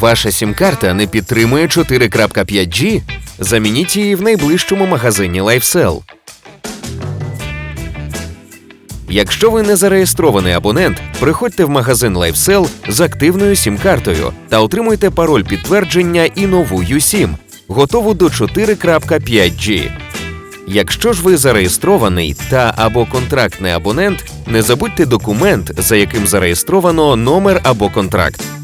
Ваша сім-карта не підтримує 4.5G? Замініть її в найближчому магазині LifeSell. Якщо ви не зареєстрований абонент, приходьте в магазин LifeSell з активною сім-картою та отримуйте пароль підтвердження і нову U-SIM, готову до 4.5G. Якщо ж ви зареєстрований та або контрактний абонент, не забудьте документ, за яким зареєстровано номер або контракт.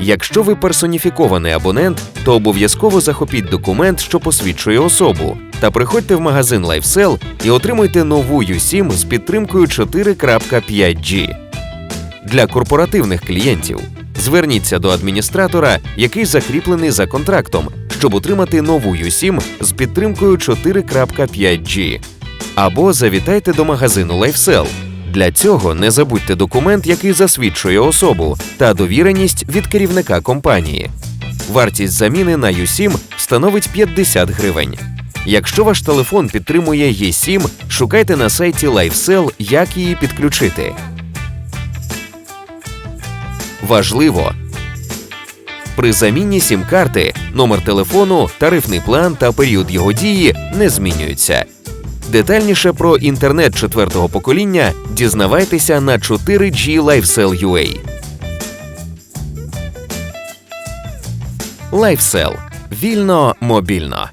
Якщо ви персоніфікований абонент, то обов'язково захопіть документ, що посвідчує особу, та приходьте в магазин LifeSell і отримуйте нову U-SIM з підтримкою 4.5G. Для корпоративних клієнтів зверніться до адміністратора, який закріплений за контрактом, щоб отримати нову U-SIM з підтримкою 4.5G. Або завітайте до магазину LifeSell. Для цього не забудьте документ, який засвідчує особу, та довіреність від керівника компанії. Вартість заміни на U-SIM становить 50 гривень. Якщо ваш телефон підтримує eSIM, шукайте на сайті LifeSell, як її підключити. Важливо! При заміні сім-карти номер телефону, тарифний план та період його дії не змінюються. Детальніше про інтернет четвертого покоління дізнавайтеся на 4G LifeSell UA. LifeSell. Вільно мобільно.